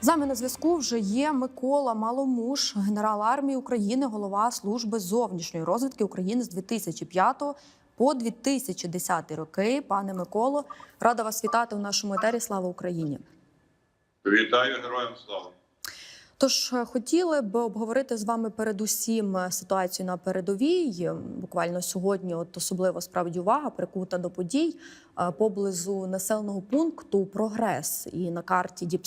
З нами на зв'язку вже є Микола Маломуш, генерал армії України, голова служби зовнішньої розвідки України з 2005 по 2010 роки. Пане Миколо, рада вас вітати у нашому етері. Слава Україні! Вітаю героям слава. Тож е, хотіли б обговорити з вами передусім е, ситуацію на передовій. Буквально сьогодні, от особливо справді увага прикута до подій е, поблизу населеного пункту Прогрес. І на карті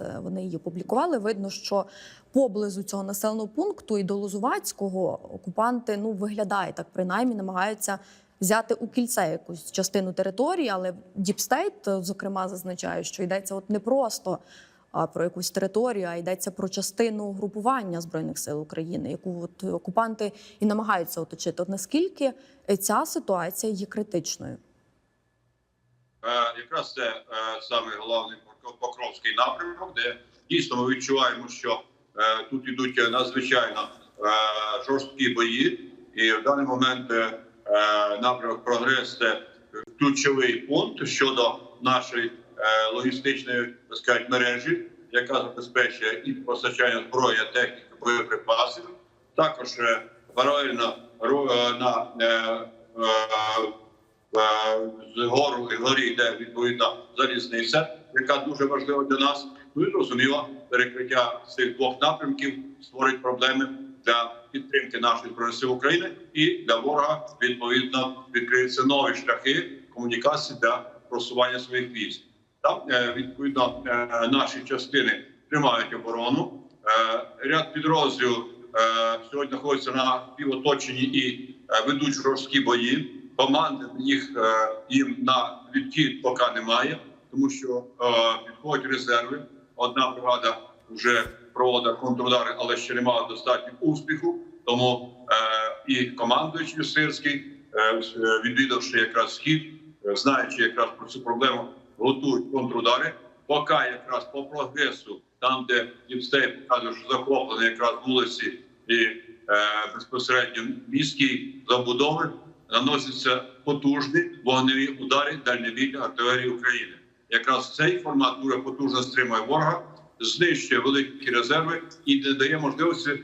е, вони її опублікували. Видно, що поблизу цього населеного пункту і до Лозувацького окупанти ну виглядає так, принаймні намагаються. Взяти у кільце якусь частину території, але е, зокрема, зазначає, що йдеться от не просто про якусь територію, а йдеться про частину групування збройних сил України, яку от окупанти і намагаються оточити. От наскільки ця ситуація є критичною? Е, якраз це е, саме головний Покровський напрямок, де дійсно ми відчуваємо, що е, тут йдуть надзвичайно е, жорсткі бої, і в даний момент е, е, напрямок прогрес це ключовий пункт щодо нашої е, логістичної так сказати, мережі, яка забезпечує і постачання зброї, техніки, боєприпасів. Також паралельно е, на е, е, Е, гору і горі йде відповідна залізниця, яка дуже важлива для нас. Ну і зрозуміло, перекриття цих двох напрямків створить проблеми для підтримки нашої збройних України і для ворога відповідно відкриються нові шляхи комунікації для просування своїх військ. Там е, відповідно е, наші частини тримають оборону. Е, Ряд підрозділів сьогодні знаходиться на півоточенні і ведуть жорсткі бої команди їх їм на відхід поки немає, тому що підходять резерви. Одна бригада вже проводить контрудари, але ще не мала достатньо успіху. Тому і командуючий Сирський, відвідавши якраз схід, знаючи якраз про цю проблему, готують контрудари. Поки якраз по прогресу, там де Діпстей показує, що захоплені якраз вулиці і е, безпосередньо міські забудови наносяться потужні вогневі удари дальньовільної артилерії України. Якраз цей формат дуже потужно стримує ворога, знищує великі резерви і не дає можливості е,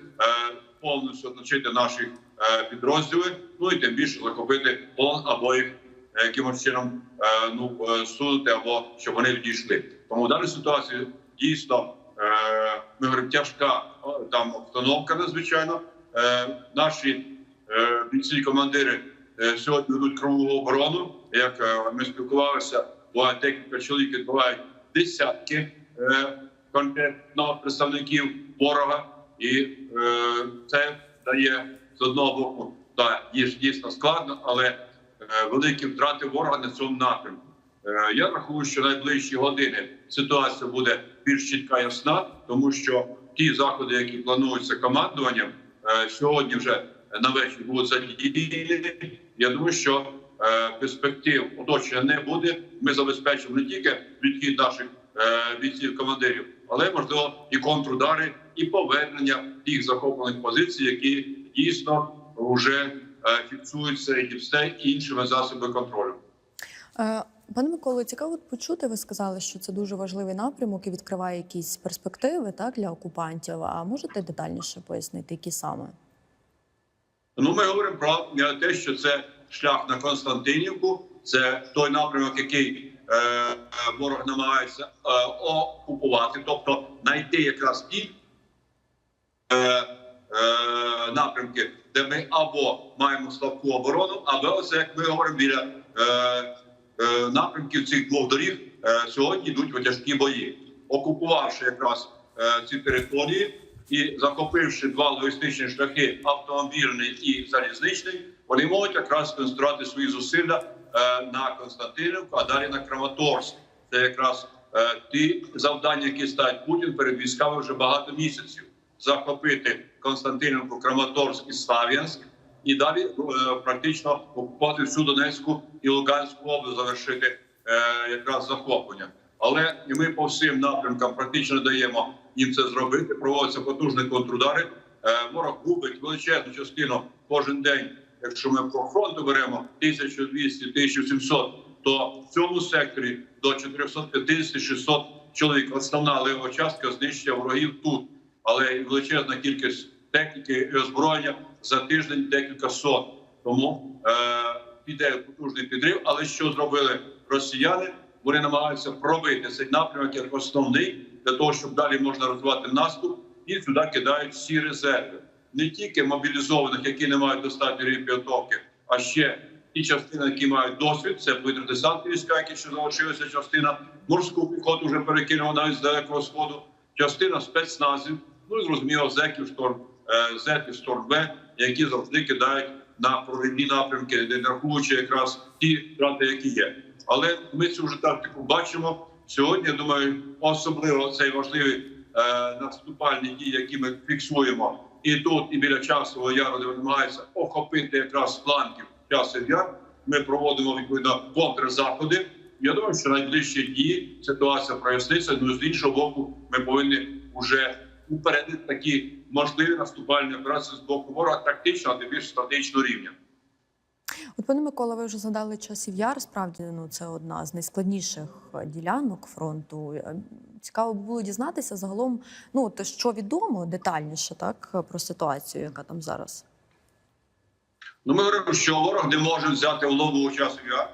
повністю оточити наші е, підрозділи. Ну і тим більше захопити полон або їх якимось чином е, ну е, сунути, або щоб вони відійшли. Тому в даній ситуації дійсно е, ми говоримо тяжка там обстановка надзвичайно. Е, наші е, бійці командири е, сьогодні ведуть кругову оборону. Як е, ми спілкувалися, бо декілька чоловік відбувають десятки е, конкретно представників ворога, і е, це дає з одного боку да, є ж дійсно складно, але е, великі втрати ворога на цьому напрямку. Е, Я рахую, що найближчі години ситуація буде більш чітка ясна, тому що ті заходи, які плануються командуванням, е, сьогодні вже на вечір будуть задіяні. Я думаю, що е, перспектив оточення не буде. Ми забезпечимо не тільки відхід наших е, бійців командирів, але можливо і контрудари, і повернення тих захоплених позицій, які дійсно вже е, фіксуються і і іншими засобами контролю. Е, Пане Миколо, цікаво почути. Ви сказали, що це дуже важливий напрямок і відкриває якісь перспективи так для окупантів. А можете детальніше пояснити, які саме? Ну, ми говоримо про е, те, що це шлях на Константинівку, це той напрямок, який е, е, ворог намагається е, окупувати, тобто знайти якраз ті е, е, напрямки, де ми або маємо слабку оборону, або оце, як ми говоримо, біля е, е, напрямків цих двох доріг е, сьогодні йдуть тяжкі бої, окупувавши якраз е, ці території і захопивши два логістичні шляхи автомобільний і залізничний, вони можуть якраз концентрувати свої зусилля е, на Константинівку, а далі на Краматорськ. Це якраз е, ті завдання, які ставить Путін перед військами вже багато місяців. Захопити Константинівку, Краматорськ і Слав'янськ, і далі е, практично окупувати всю Донецьку і Луганську область, завершити е, якраз захоплення. Але ми по всім напрямкам практично даємо їм це зробити. Проводяться потужні контрудари. Е, Ворог губить величезну частину кожен день. Якщо ми по фронту беремо 1200-1700, то в цьому секторі до 450-600 чоловік. Основна лева частка знищення ворогів тут, але величезна кількість техніки і озброєння за тиждень декілька сот. Тому е, піде потужний підрив. Але що зробили росіяни? Вони намагаються пробити цей напрямок як основний для того, щоб далі можна розвивати наступ, і сюди кидають всі резерви, не тільки мобілізованих, які не мають достатньої підготовки, а ще ті частини, які мають досвід. Це десантні війська, які ще залишилися. Частина морську піхоту вже перекинула навіть з далекого сходу, частина спецназів. Ну і зрозуміло, зеків шторм е, зеків шторм які завжди кидають на проривні напрямки, не рахуючи якраз ті втрати, які є. Але ми цю вже тактику бачимо сьогодні. я Думаю, особливо цей важливий е, наступальні дії, які ми фіксуємо, і тут, і біля часового яру, де намагаються охопити якраз з флангів часів яр. Ми проводимо відповідно контрзаходи. Я думаю, що найближчі дні ситуація проясниться. Ну з іншого боку, ми повинні вже упередити такі можливі наступальні операції з боку ворога тактично, а тим більш стратегічного рівня. От, пане Микола, ви вже згадали часів яр. Справді, ну це одна з найскладніших ділянок фронту. Цікаво було дізнатися загалом, ну от що відомо детальніше, так про ситуацію, яка там зараз. Ну, ми говоримо, що ворог не може взяти в лобу часів яр.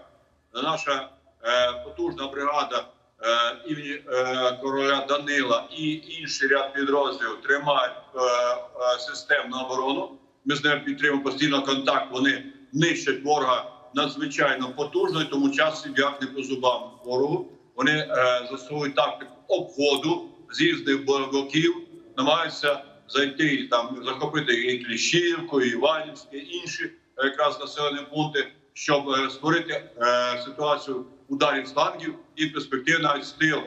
Наша е, потужна бригада е, імені е, короля Данила і інший ряд підрозділів тримають е, системну оборону. Ми з ними підтримуємо постійно контакт. Вони нищать ворога надзвичайно потужно, і тому часів яр не по зубам ворогу. Вони застосовують тактику обходу з різних боків, намагаються зайти там, захопити і Кліщівку, і Іванівське, і інші якраз населені пункти, щоб створити ситуацію ударів з флангів і перспектив навіть з тилу.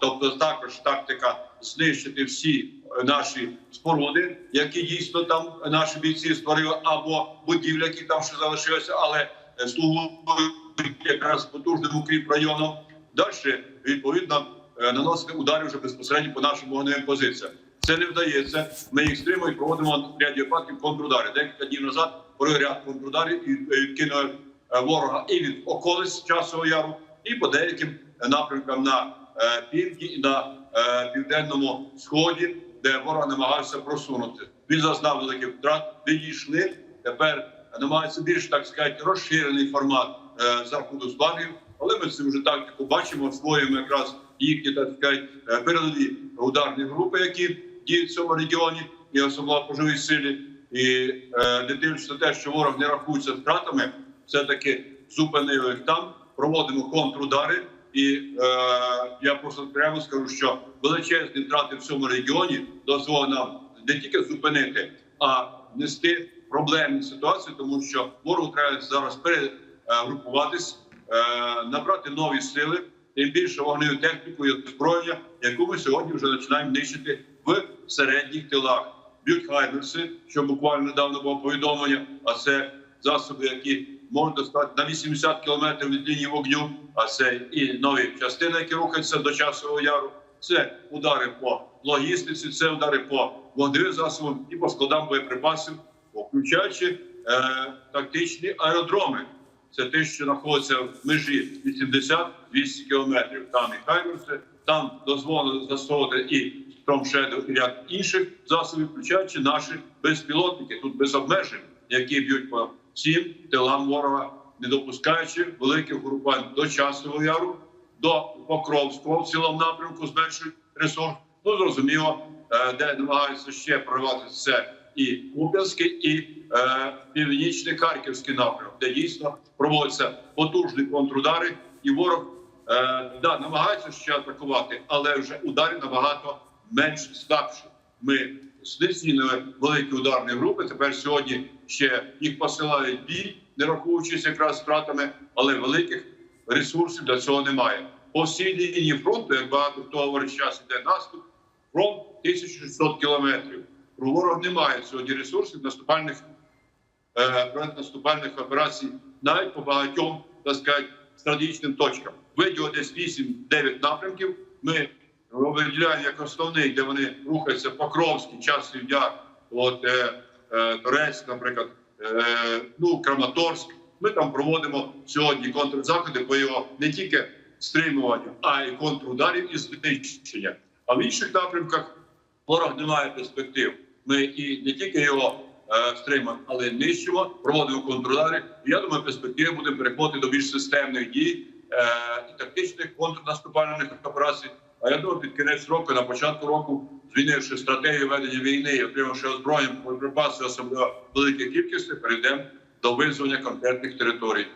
Тобто, також тактика знищити всі е, наші споруди, які дійсно там наші бійці створили, або будівлі, які там ще залишилися, але е, слугують якраз потужним укріп районом. Далі відповідно е, наносити удари вже безпосередньо по нашим вогневим позиціям. Це не вдається. Ми їх стримуємо і проводимо в ряді випадків контрудари. Декілька днів назад провели ряд контрударів і відкинули ворога і від околиць часового яру, і по деяким е, напрямкам на е, півдні і на е, південному сході, де ворог намагався просунути. Він зазнав великих втрат. Відійшли. Тепер намагається більш так сказати розширений формат е, заходу з флангів. Але ми цю вже тактику бачимо, освоюємо якраз їхні так сказати, е, передові ударні групи, які діють в цьому регіоні, і особливо по живій силі. І е, не дивлячись на те, що ворог не рахується втратами, все таки зупинили їх там, проводимо контрудари. І е, я просто прямо скажу, що величезні втрати в цьому регіоні дозволили нам не тільки зупинити, а нести проблемні ситуації, тому що ворогу треба зараз перегрупуватись, е, набрати нові сили, тим більше вогневу техніку і озброєння, яку ми сьогодні вже починаємо нищити в середніх тилах. Б'ють хаймерси, що буквально недавно було повідомлення, а це засоби, які можуть достати на 80 кілометрів від лінії вогню. А це і нові частини, які рухаються до часового яру. Це удари по логістиці, це удари по вогневим засобам і по складам боєприпасів, включаючи е, тактичні аеродроми. Це те, що знаходиться в межі 80-200 кілометрів. Там і Хаймерси, там дозволено застосовувати і Storm і ряд інших засобів, включаючи наші безпілотники, тут без обмежень, які б'ють по всім тилам ворога, не допускаючи великих групань до часового яру, до Покровського в цілому напрямку зменшують ресурс. Ну зрозуміло, е, де намагаються ще проривати це і Куп'янський, і е, північний Харківський напрямок, де дійсно проводяться потужні контрудари, і ворог е, да, намагається ще атакувати, але вже удари набагато менш слабші. Ми знецінили великі ударні групи. Тепер сьогодні ще їх посилають бій, не рахуючись якраз втратами, але великих ресурсів для цього немає. По всій лінії фронту, як багато хто говорить, зараз іде наступ, фронт 1600 кілометрів. У ворога немає сьогодні ресурсів наступальних е, наступальних операцій навіть по багатьом так сказати, стратегічним точкам. Виділо десь 8-9 напрямків. Ми виділяємо як основний, де вони рухаються Покровський, часів яр, от е, е, Торецьк, наприклад, е, ну Краматорськ. Ми там проводимо сьогодні контрзаходи по його не тільки стримування, а й контрударів і знищення. А в інших напрямках ворог не має перспектив. Ми і не тільки його е, стримуємо, але й нищимо, проводимо контрудари. І я думаю, перспективи будемо переходити до більш системних дій е, і тактичних контрнаступальних операцій. А я думаю, під кінець року, на початку року, змінивши стратегію ведення війни і отримавши озброєння, боєприпаси, особливо великих кількості, перейдемо до визволення конкретних територій.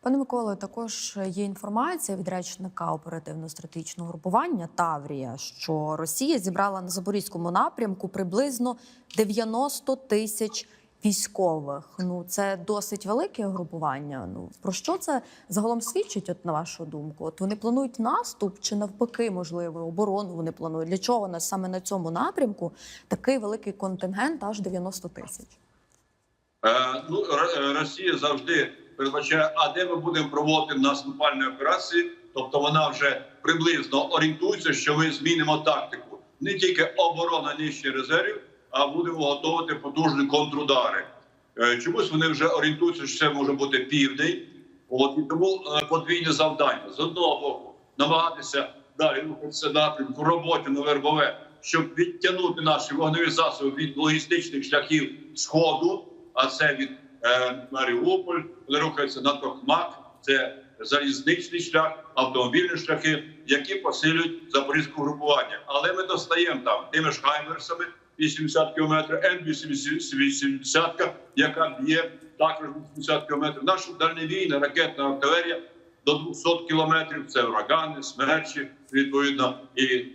Пане Миколе, також є інформація від речника оперативно-стратегічного групування Таврія, що Росія зібрала на запорізькому напрямку приблизно 90 тисяч військових. Ну це досить велике групування. Ну про що це загалом свідчить? От на вашу думку? От вони планують наступ чи навпаки, можливо, оборону вони планують? Для чого на саме на цьому напрямку такий великий контингент, аж 90 тисяч? Е, ну, е, Росія завжди передбачає, а де ми будемо проводити наступальні операції. Тобто вона вже приблизно орієнтується, що ми змінимо тактику. Не тільки оборона нижче резервів, а будемо готувати потужні контрудари. Е, Чомусь вони вже орієнтуються, що це може бути південь. От і тому е, подвійне завдання з одного боку намагатися далі рухатися напрямку роботи на вербове, щоб відтягнути наші вогневі засоби від логістичних шляхів сходу, а це від е, Маріуполь, вони рухаються на Токмак, це залізничний шлях, автомобільні шляхи, які посилюють запорізьке групування. Але ми достаємо там тими ж хаймерсами 80 км, Н-80, яка б'є також 80 км. Наша дальневійна ракетна артилерія до 200 кілометрів. Це урагани, смерчі, відповідно, і е,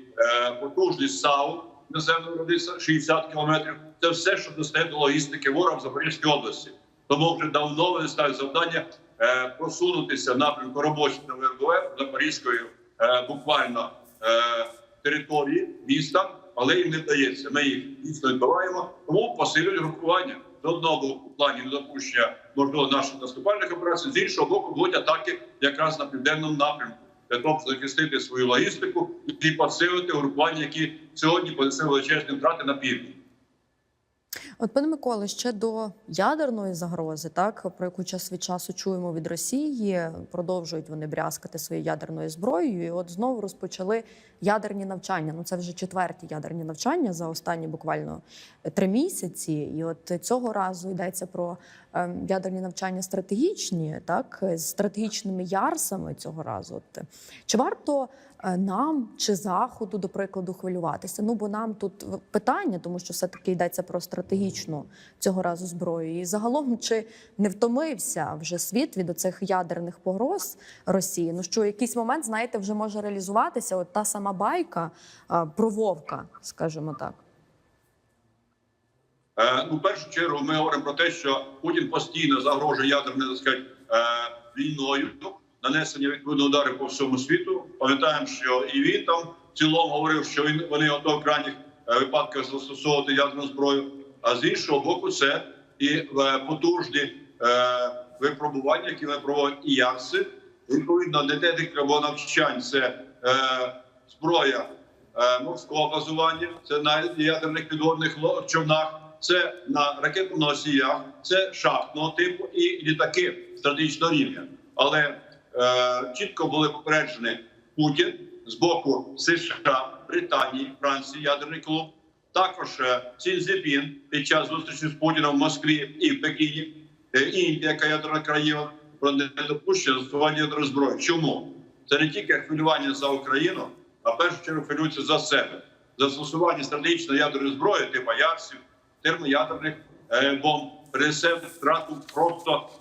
потужність САУ наземного родиця 60 кілометрів. Це все, що достає до логістики ворога в Запорізькій області. Тому вже давно вони ставлять завдання е, просунутися напрямку робочих на ВРВ Запорізької е, буквально е, території міста, але їм не вдається. Ми їх дійсно відбиваємо, тому посилюють групування з одного боку в плані недопущення можливо наших наступальних операцій, з іншого боку, будуть атаки якраз на південному напрямку для того, щоб захистити свою логістику і посилити групування, які сьогодні понесли величезні втрати на півдні. От, пане Миколе, ще до ядерної загрози, так про яку час від часу чуємо від Росії, продовжують вони брязкати своєю ядерною зброєю. І от знову розпочали ядерні навчання. Ну це вже четверті ядерні навчання за останні буквально три місяці. І от цього разу йдеться про ем, ядерні навчання стратегічні, так з стратегічними ярсами цього разу. От чи варто е, нам чи заходу, до прикладу, хвилюватися? Ну бо нам тут питання, тому що все таки йдеться про стратегічну цього разу зброю. І загалом чи не втомився вже світ від оцих ядерних погроз Росії? Ну що якийсь момент, знаєте, вже може реалізуватися от та сама байка про вовка, скажімо так. Е, ну, в першу чергу ми говоримо про те, що Путін постійно загрожує ядерною так сказати, е, війною, нанесення відповідного ударів по всьому світу. Пам'ятаємо, що і він там в цілому говорив, що він вони готові в крайніх е, випадках застосовувати ядерну зброю. А з іншого боку, це і е, потужні е, випробування, які ми проводять і ЯРСи. Відповідно, не декілька навчань це зброя морського базування, це на ядерних підводних човнах, це на ракетоносіях, це шахтного типу і літаки стратегічного рівня. Але чітко були попереджені Путін з боку США, Британії, Франції, ядерний клуб. Також е, Сі Цзіньпін під час зустрічі з Путіном в Москві і в Пекіні, е, Індія, яка ядерна країна, про недопущення застосування ядерної зброї. Чому? Це не тільки хвилювання за Україну, а в першу чергу хвилюються за себе. Застосування стратегічної ядерної зброї, типу ярсів, термоядерних е, бомб, принесе втрату просто е,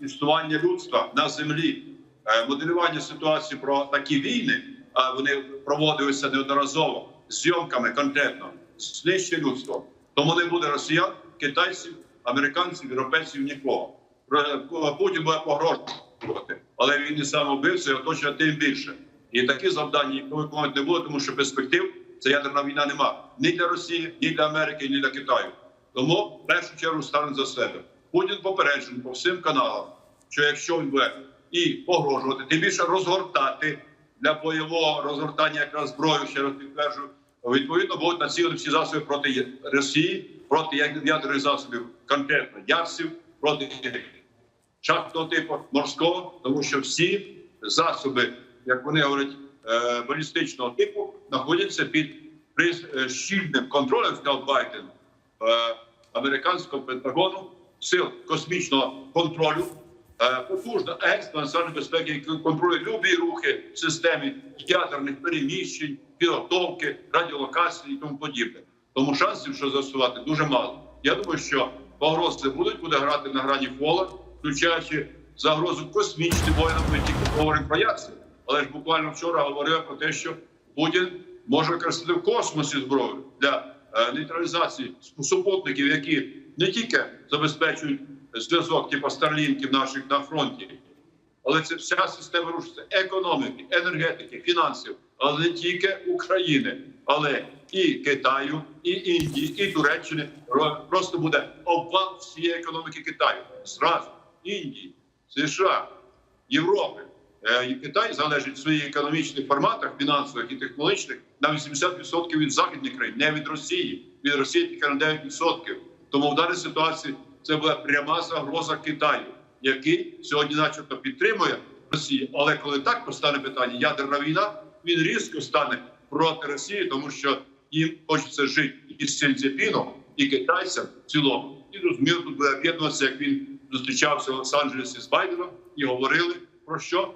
існування людства на землі. Е, моделювання ситуації про такі війни, а вони проводилися неодноразово зйомками конкретно знищення людства. Тому не буде росіян, китайців, американців, європейців нікого. Путін буде погрожувати, але він і сам вбився і оточує тим більше. І такі завдання виконувати не буде, тому що перспектив це ядерна війна нема ні для Росії, ні для Америки, ні для Китаю. Тому в першу чергу стане за себе. Путін попереджений по всім каналам, що якщо він буде і погрожувати, тим більше розгортати для бойового розгортання якраз зброю, ще раз підтверджую, відповідно будуть націлені всі засоби проти Росії, проти ядерних засобів, конкретно ярсів, проти шахтного типу морського, тому що всі засоби, як вони говорять, е, балістичного типу, знаходяться під е, щільним контролем, сказав Байден, е, американського Пентагону, сил космічного контролю, е, потужна екстрена національної безпеки, яка контролює любі рухи в системі ядерних переміщень, підготовки, радіолокації і тому подібне. Тому шансів, що застосувати, дуже мало. Я думаю, що погрози будуть, буде грати на грані фола, включаючи загрозу космічним воїнам. Ми тільки говоримо про яйця. Але ж буквально вчора говорив про те, що Путін може використати в космосі зброю для нейтралізації супутників, які не тільки забезпечують зв'язок, типу старлінків наших на фронті, але це вся система рушиться економіки, енергетики, фінансів, але не тільки України, але і Китаю, і Індії, і Туреччини. Просто буде обвал всієї економіки Китаю. Зразу Індії, США, Європи. Е, Китай залежить в своїх економічних форматах, фінансових і технологічних на 80% від західних країн, не від Росії. Від Росії тільки на 9%. Тому в даній ситуації це буде пряма загроза Китаю, який сьогодні, начебто, підтримує Росію. Але коли так постане питання, ядерна війна, він різко стане проти Росії, тому що їм хочеться жити і з Сінцепіном, і китайцям в цілому. І розуміло, тут буде об'єднуватися, як він зустрічався в Лос-Анджелесі з Байденом і говорили про що?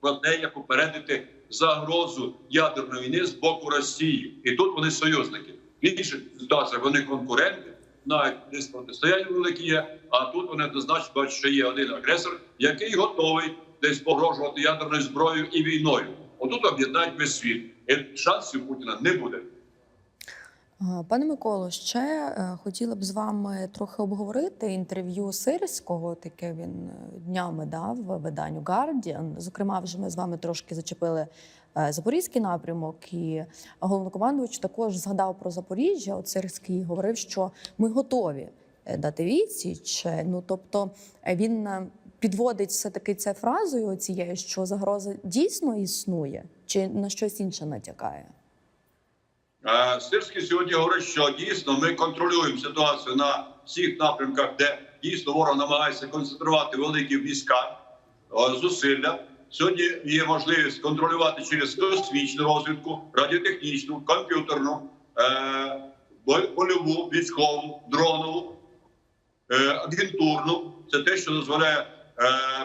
Про те, як попередити загрозу ядерної війни з боку Росії. І тут вони союзники. Більше інших вони конкуренти, навіть десь протистояння великі є. А тут вони однозначно бачать, що є один агресор, який готовий десь погрожувати ядерною зброєю і війною. Отут об'єднають весь світ. І шансів Путіна не буде. Е, Пане Миколо, ще е, хотіла б з вами трохи обговорити інтерв'ю Сирського, таке він е, днями дав виданню Guardian. Зокрема, вже ми з вами трошки зачепили запорізький напрямок, і головнокомандувач також згадав про Запоріжжя. От Сирський говорив, що ми готові дати відсіч. Ну тобто він підводить все таки це фразою цією, що загроза дійсно існує, чи на щось інше натякає. Е, Сирський сьогодні говорить, що дійсно ми контролюємо ситуацію на всіх напрямках, де дійсно ворог намагається концентрувати великі війська, е, зусилля. Сьогодні є можливість контролювати через космічну розвідку, радіотехнічну, комп'ютерну, е, польову, військову, дронову, агентурну. Це те, що дозволяє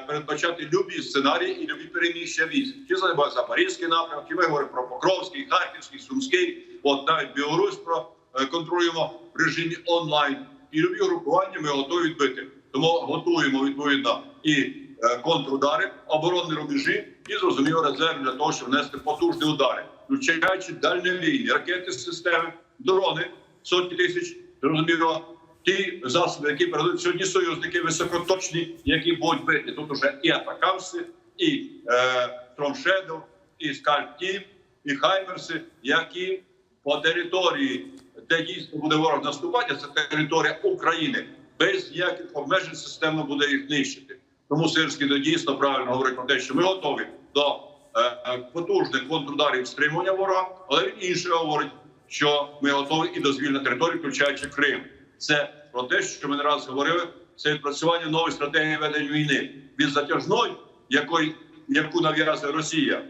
передбачати любі сценарії і любі переміщення військ. Чи Запорізький напрямок, чи ми говоримо про Покровський, Харківський, Сумський, от навіть Білорусь про е, контролюємо в режимі онлайн. І любі групування ми готові відбити. Тому готуємо відповідно і е, контрудари, оборонні рубежі, і зрозуміло резерв для того, щоб внести потужні удари, включаючи дальньовійні ракети системи, дрони сотні тисяч. Зрозуміло, ті засоби, які передають сьогодні союзники високоточні, які будуть бити. Тут уже і атакамси, і е, Тромшедов, і Скальптів, і Хаймерси, які по території, де дійсно буде ворог наступати, це територія України. Без ніяких обмежень системно буде їх нищити. Тому Сирський дійсно правильно говорить про те, що ми готові до е, е, потужних контрударів стримування ворога, але він інше говорить, що ми готові і до звільнення території, включаючи Крим. Це про те, що ми не раз говорили. Це відпрацювання нової стратегії ведення війни від затяжної, якої яку нав'язує Росія,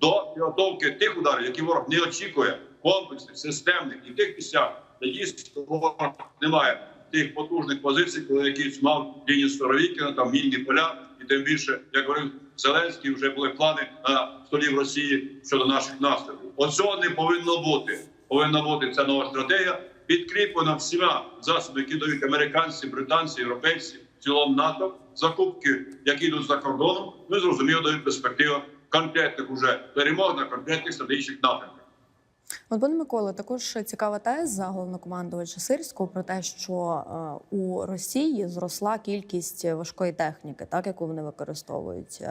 до підготовки тих ударів, які ворог не очікує, комплексних, системних і тих місцях, де дійсно ворог немає тих потужних позицій, коли якийсь мав лінію Старовікіна, там мінні поля, і тим більше, як говорив Зеленський, вже були плани на столі Росії щодо наших наступів. Оцього не повинно бути. Повинна бути ця нова стратегія, підкріплена всіма засобами, які дають американці, британці, європейці, в цілому НАТО, закупки, які йдуть за кордоном, і зрозуміло дають перспективу конкретних уже перемог на конкретних стратегічних напрямках. От, пане Миколо, також цікава теза головнокомандувача Сирського про те, що е, у Росії зросла кількість важкої техніки, так яку вони використовують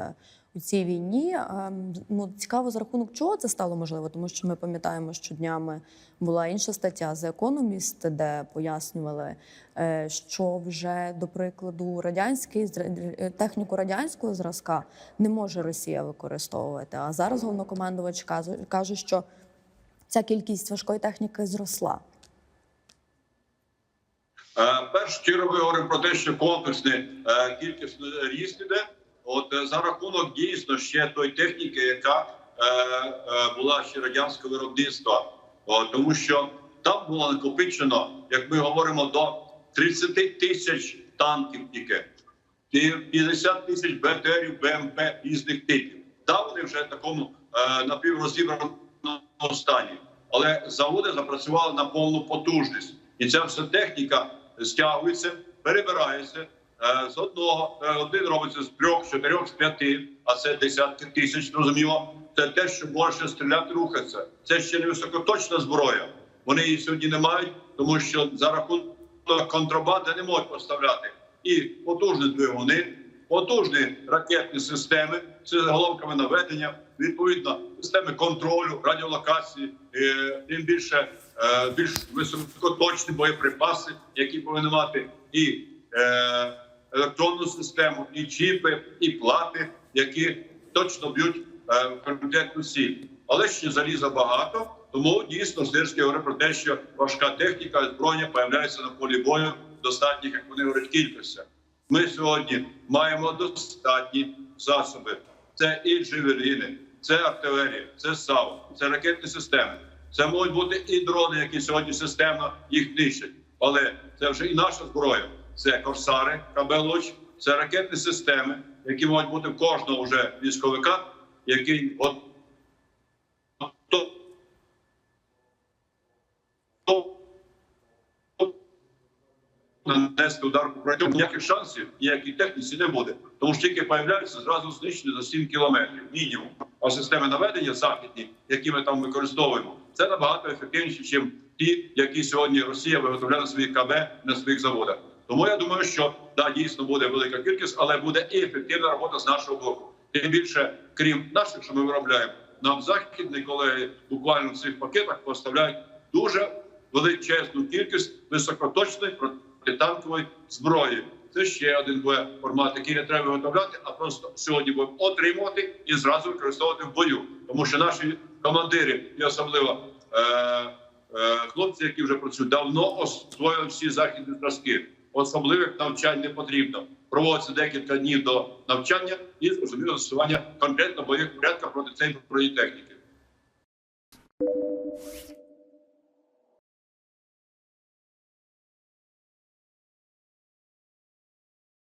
у цій війні. Е, ну цікаво за рахунок чого це стало можливо, тому що ми пам'ятаємо, що днями була інша стаття The Economist, де пояснювали, е, що вже до прикладу радянський зра- техніку радянського зразка не може Росія використовувати. А зараз головнокомандувач каже, що ця кількість важкої техніки зросла. Е, Перш чергу ми говоримо про те, що комплексний е, кількісний ріст іде. От е, за рахунок дійсно ще той техніки, яка е, е, була ще радянського виробництва, О, тому що там було накопичено, як ми говоримо, до 30 тисяч танків тільки. І 50 тисяч БТРів, БМП різних типів. Да, вони вже в такому е, напіврозібраному стані, але заводи запрацювали на повну потужність, і ця вся техніка стягується, перебирається з одного. е, один робиться з трьох, чотирьох, з п'яти, а це десятки тисяч. Зрозуміло, це те, що може стріляти, рухатися. Це ще не високоточна зброя. Вони її сьогодні не мають, тому що за рахунок контрабанди не можуть поставляти і потужні двигуни, потужні ракетні системи з головками наведення, відповідно системи контролю, радіолокації, е, тим більше е, більш високоточні боєприпаси, які повинні мати і е, електронну систему, і чіпи, і плати, які точно б'ють е, конкретну ціль. Але ще заліза багато. Тому дійсно Сирський говорить про те, що важка техніка зброя появляється на полі бою достатніх, як вони говорять, кількостях. Ми сьогодні маємо достатні засоби. Це і джевеліни, це артилерія, це САУ, це ракетні системи. Це можуть бути і дрони, які сьогодні системно їх нищать. Але це вже і наша зброя. Це корсари, КБ-Луч, це ракетні системи, які можуть бути в кожного вже військовика, який от нанести удар по протягом ніяких шансів, ніяких техніці не буде. Тому що тільки появляються зразу знищені за 7 кілометрів, мінімум. А системи наведення західні, які ми там використовуємо, це набагато ефективніше, ніж ті, які сьогодні Росія виготовляє на своїх КБ на своїх заводах. Тому я думаю, що да, дійсно буде велика кількість, але буде і ефективна робота з нашого боку. Тим більше, крім наших, що ми виробляємо, нам західні колеги буквально в цих пакетах поставляють дуже величезну кількість високоточної протитанкової зброї. Це ще один формат, який не треба виготовляти, а просто сьогодні будемо отримувати і зразу використовувати в бою. Тому що наші командири, і особливо е, е, хлопці, які вже працюють, давно освоїли всі західні зразки. Особливих навчань не потрібно. Проводиться декілька днів до навчання і зрозуміло застосування конкретно бойових порядка проти цієї техніки.